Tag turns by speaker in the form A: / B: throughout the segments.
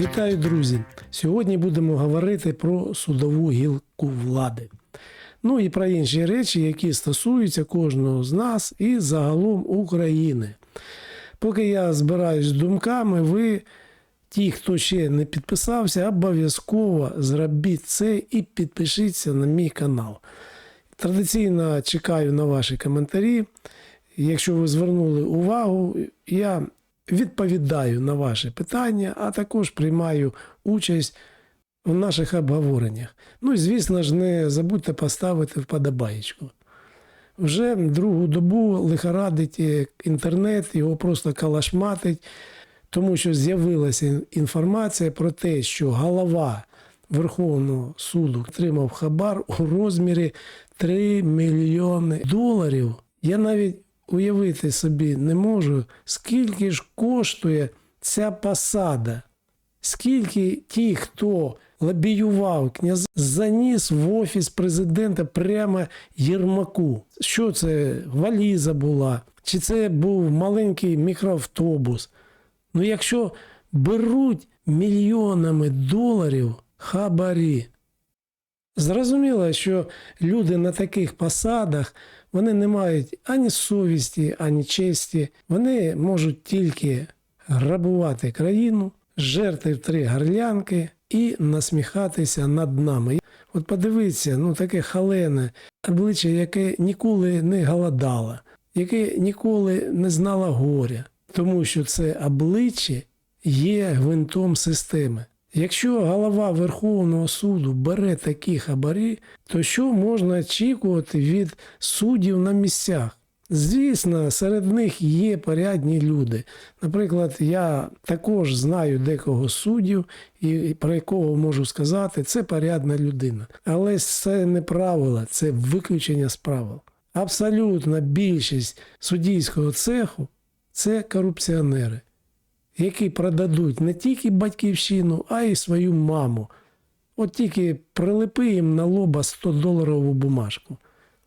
A: Вітаю, друзі! Сьогодні будемо говорити про судову гілку влади. Ну і про інші речі, які стосуються кожного з нас і загалом України. Поки я збираюсь з думками, ви, ті, хто ще не підписався, обов'язково зробіть це і підпишіться на мій канал. Традиційно чекаю на ваші коментарі. Якщо ви звернули увагу, я відповідаю на ваші питання, а також приймаю участь у наших обговореннях. Ну і звісно ж, не забудьте поставити вподобаєчку. Вже другу добу лихорадить е, інтернет, його просто калашматить, тому що з'явилася інформація про те, що голова Верховного суду отримав хабар у розмірі 3 мільйони доларів. Я навіть уявити собі не можу, скільки ж коштує ця посада, скільки ті, хто лобіював князя, заніс в офіс президента прямо Єрмаку. Що це валіза була? Чи це був маленький мікроавтобус? Ну, якщо беруть мільйонами доларів хабарі, Зрозуміло, що люди на таких посадах вони не мають ані совісті, ані честі. Вони можуть тільки грабувати країну, жерти в три гарлянки і насміхатися над нами. От подивіться, ну таке халене обличчя, яке ніколи не голодало, яке ніколи не знало горя, тому що це обличчя є гвинтом системи. Якщо голова Верховного суду бере такі хабарі, то що можна очікувати від суддів на місцях? Звісно, серед них є порядні люди. Наприклад, я також знаю декого суддів, і про якого можу сказати, це порядна людина. Але це не правило, це виключення з правил. Абсолютна більшість суддійського цеху це корупціонери які продадуть не тільки батьківщину, а й свою маму. От тільки прилепи їм на лоба 100 доларову бумажку,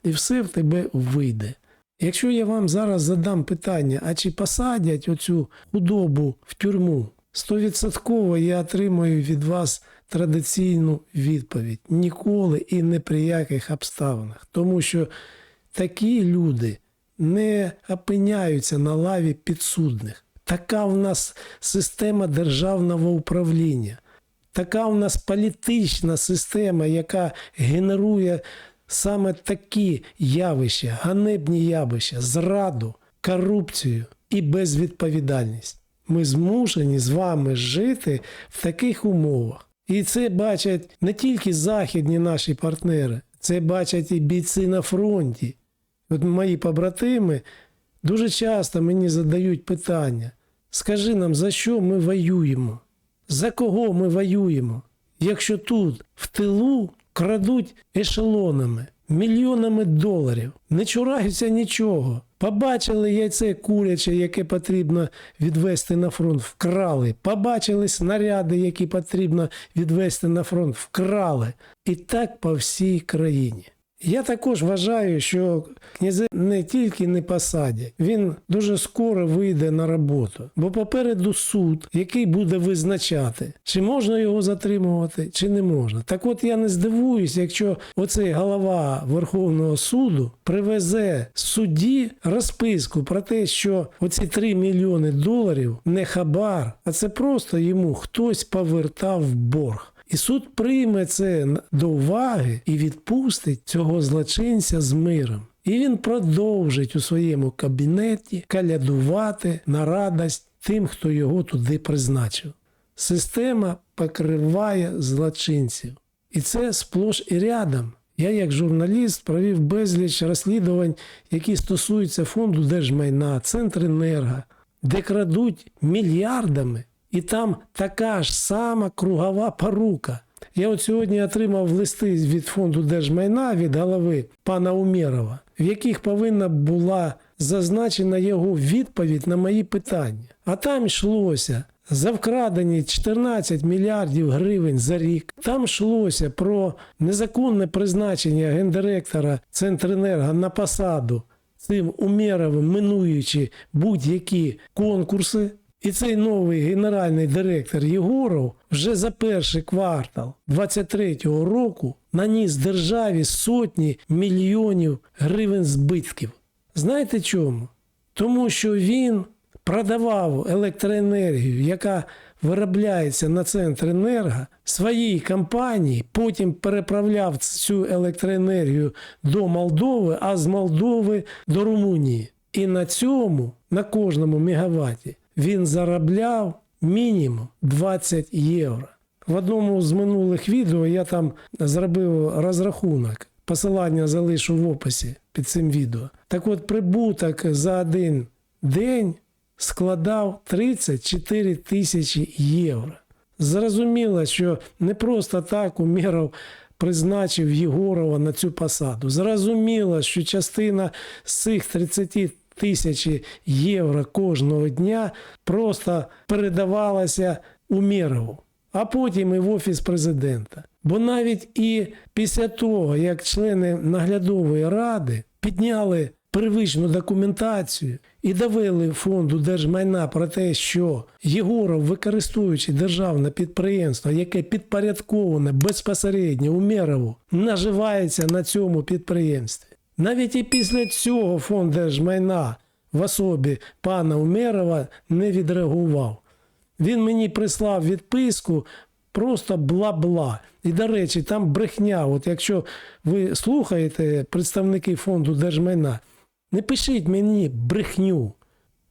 A: і все в тебе вийде. Якщо я вам зараз задам питання, а чи посадять оцю худобу в тюрму, стовідсотково я отримаю від вас традиційну відповідь ніколи і не при яких обставинах. Тому що такі люди не опиняються на лаві підсудних. Така в нас система державного управління, така в нас політична система, яка генерує саме такі явища, ганебні явища, зраду, корупцію і безвідповідальність. Ми змушені з вами жити в таких умовах. І це бачать не тільки західні наші партнери, це бачать і бійці на фронті. От мої побратими дуже часто мені задають питання. Скажи нам, за що ми воюємо? За кого ми воюємо? Якщо тут, в тилу, крадуть ешелонами, мільйонами доларів, не чураються нічого. Побачили яйце куряче, яке потрібно відвести на фронт, вкрали. Побачили снаряди, які потрібно відвести на фронт, вкрали. І так по всій країні. Я також вважаю, що князя не тільки не посадять, він дуже скоро вийде на роботу. Бо попереду суд, який буде визначати, чи можна його затримувати, чи не можна. Так от я не здивуюсь, якщо оцей голова Верховного суду привезе судді розписку про те, що оці 3 мільйони доларів не хабар, а це просто йому хтось повертав борг. І суд прийме це до уваги і відпустить цього злочинця з миром. І він продовжить у своєму кабінеті калядувати на радость тим, хто його туди призначив. Система покриває злочинців. І це сплош і рядом. Я, як журналіст, провів безліч розслідувань, які стосуються фонду держмайна, Центренерго, де крадуть мільярдами. І там така ж сама кругова порука. Я от сьогодні отримав листи від фонду держмайна від голови пана Умєрова, в яких повинна була зазначена його відповідь на мої питання. А там йшлося за вкрадені 14 мільярдів гривень за рік. Там йшлося про незаконне призначення гендиректора Центренерго на посаду цим Умєровим, минуючи будь-які конкурси. І цей новий генеральний директор Єгоров вже за перший квартал 23-го року наніс державі сотні мільйонів гривень збитків. Знаєте чому? Тому що він продавав електроенергію, яка виробляється на Центренерго, своїй компанії, потім переправляв цю електроенергію до Молдови, а з Молдови до Румунії. І на цьому, на кожному мегаватті, він заробляв мінімум 20 євро. В одному з минулих відео я там зробив розрахунок. Посилання залишу в описі під цим відео. Так от прибуток за один день складав 34 тисячі євро. Зрозуміло, що не просто так Умєров призначив Єгорова на цю посаду. Зрозуміло, що частина з цих 30 тисяч євро кожного дня просто передавалася Умєрову, а потім і в Офіс президента. Бо навіть і після того, як члени наглядової ради підняли первичну документацію і довели фонду держмайна про те, що Єгоров, використовуючи державне підприємство, яке підпорядковане безпосередньо Умєрову, наживається на цьому підприємстві. Навіть і після цього фонд держмайна в особі пана Умєрова не відреагував. Він мені прислав відписку просто бла-бла. І, до речі, там брехня. От якщо ви слухаєте представники фонду держмайна, не пишіть мені брехню,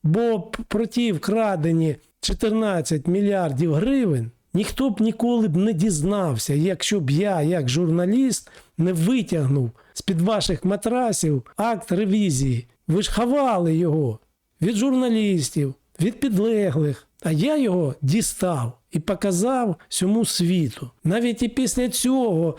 A: бо про ті вкрадені 14 мільярдів гривень ніхто б ніколи б не дізнався, якщо б я, як журналіст, не витягнув з-під ваших матрасів акт ревізії. Ви ж ховали його від журналістів, від підлеглих. А я його дістав і показав всьому світу. Навіть і після цього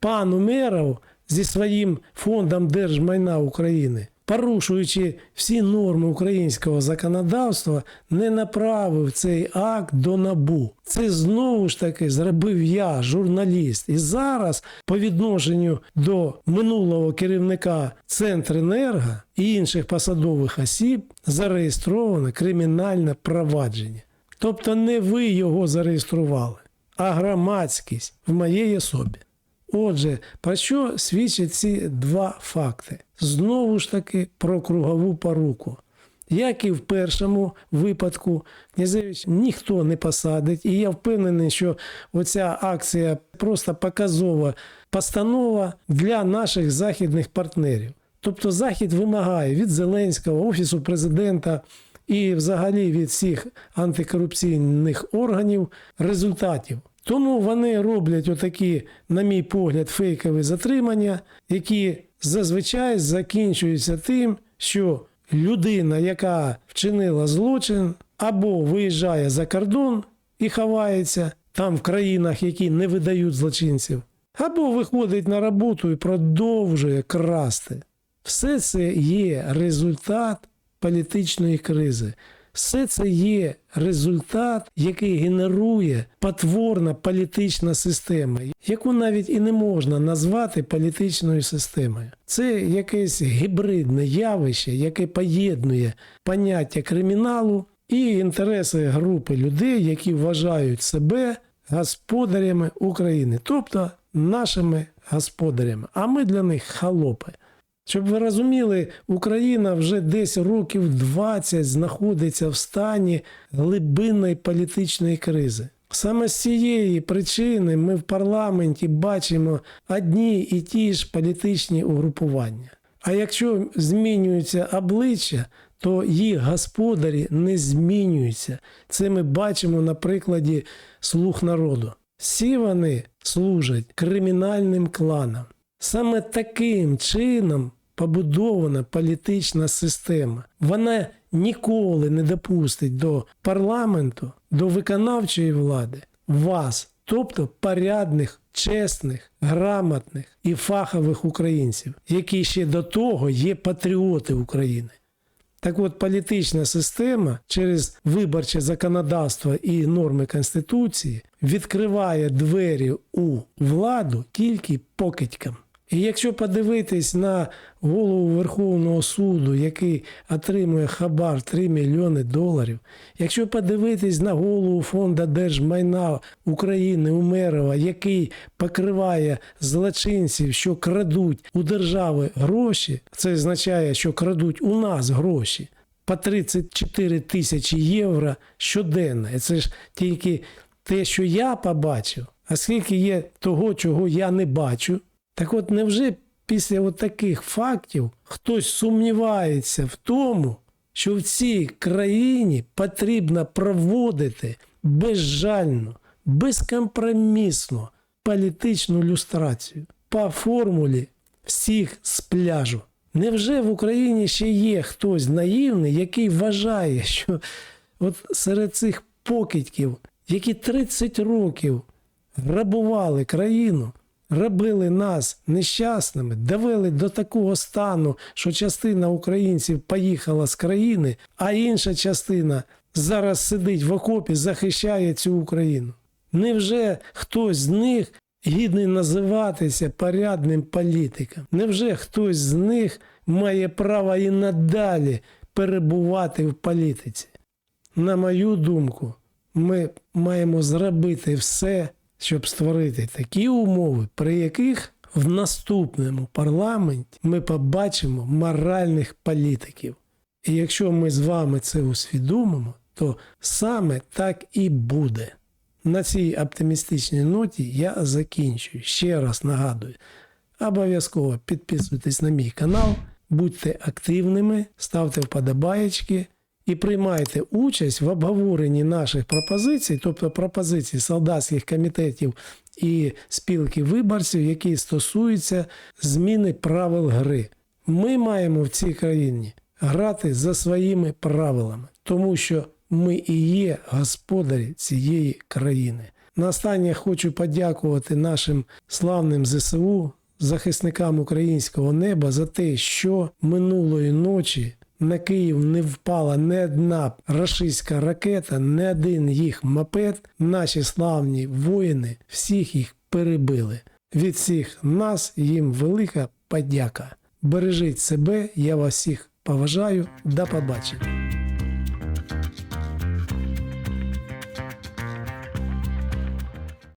A: пан Умеров зі своїм фондом держмайна України, порушуючи всі норми українського законодавства, не направив цей акт до набу. Це знову ж таки зробив я, журналіст. І зараз, по відношенню до минулого керівника Центренерго і інших посадових осіб, зареєстровано кримінальне провадження. Тобто не ви його зареєстрували, а громадськість в моєї особі. Отже, про що свідчать ці два факти? Знову ж таки про кругову поруку. Як і в першому випадку, Князевич ніхто не посадить, і я впевнений, що оця акція просто показова постанова для наших західних партнерів. Тобто Захід вимагає від Зеленського, Офісу президента і взагалі від всіх антикорупційних органів результатів. Тому вони роблять отакі, на мій погляд, фейкові затримання, які зазвичай закінчуються тим, що людина, яка вчинила злочин, або виїжджає за кордон і ховається там в країнах, які не видають злочинців, або виходить на роботу і продовжує красти. Все це є результат політичної кризи. Все це є результат, який генерує потворна політична система, яку навіть і не можна назвати політичною системою. Це якесь гібридне явище, яке поєднує поняття криміналу і інтереси групи людей, які вважають себе господарями України, тобто нашими господарями. А ми для них холопи. Щоб ви розуміли, Україна вже десь років 20 знаходиться в стані глибинної політичної кризи. Саме з цієї причини ми в парламенті бачимо одні і ті ж політичні угрупування. А якщо змінюються обличчя, то їх господарі не змінюються. Це ми бачимо на прикладі слуг народу. Всі вони служать кримінальним кланам. Саме таким чином побудована політична система. Вона ніколи не допустить до парламенту, до виконавчої влади вас, тобто порядних, чесних, грамотних і фахових українців, які ще до того є патріоти України. Так от політична система через виборче законодавство і норми Конституції відкриває двері у владу тільки покидькам. І якщо подивитись на голову Верховного суду, який отримує хабар 3 мільйони доларів, якщо подивитись на голову фонду держмайна України Умерова, який покриває злочинців, що крадуть у держави гроші, це означає, що крадуть у нас гроші по 34 тисячі євро щоденно. І це ж тільки те, що я побачив, а скільки є того, чого я не бачу. Так от невже після от таких фактів хтось сумнівається в тому, що в цій країні потрібно проводити безжально, безкомпромісно політичну люстрацію по формулі всіх з пляжу? Невже в Україні ще є хтось наївний, який вважає, що от серед цих покидьків, які 30 років грабували країну, робили нас нещасними, довели до такого стану, що частина українців поїхала з країни, а інша частина зараз сидить в окопі, захищає цю Україну. Невже хтось з них гідний називатися порядним політиком? Невже хтось з них має право і надалі перебувати в політиці? На мою думку, ми маємо зробити все, щоб створити такі умови, при яких в наступному парламенті ми побачимо моральних політиків. І якщо ми з вами це усвідомимо, то саме так і буде. На цій оптимістичній ноті я закінчую. Ще раз нагадую, обов'язково підписуйтесь на мій канал, будьте активними, ставте вподобаєчки і приймайте участь в обговоренні наших пропозицій, тобто пропозицій солдатських комітетів і спілки виборців, які стосуються зміни правил гри. Ми маємо в цій країні грати за своїми правилами, тому що ми і є господарі цієї країни. На хочу подякувати нашим славним ЗСУ, захисникам українського неба за те, що минулої ночі на Київ не впала не одна рашистська ракета, не один їх мопед. Наші славні воїни всіх їх перебили. Від всіх нас їм велика подяка. Бережіть себе, я вас всіх поважаю. До побачення.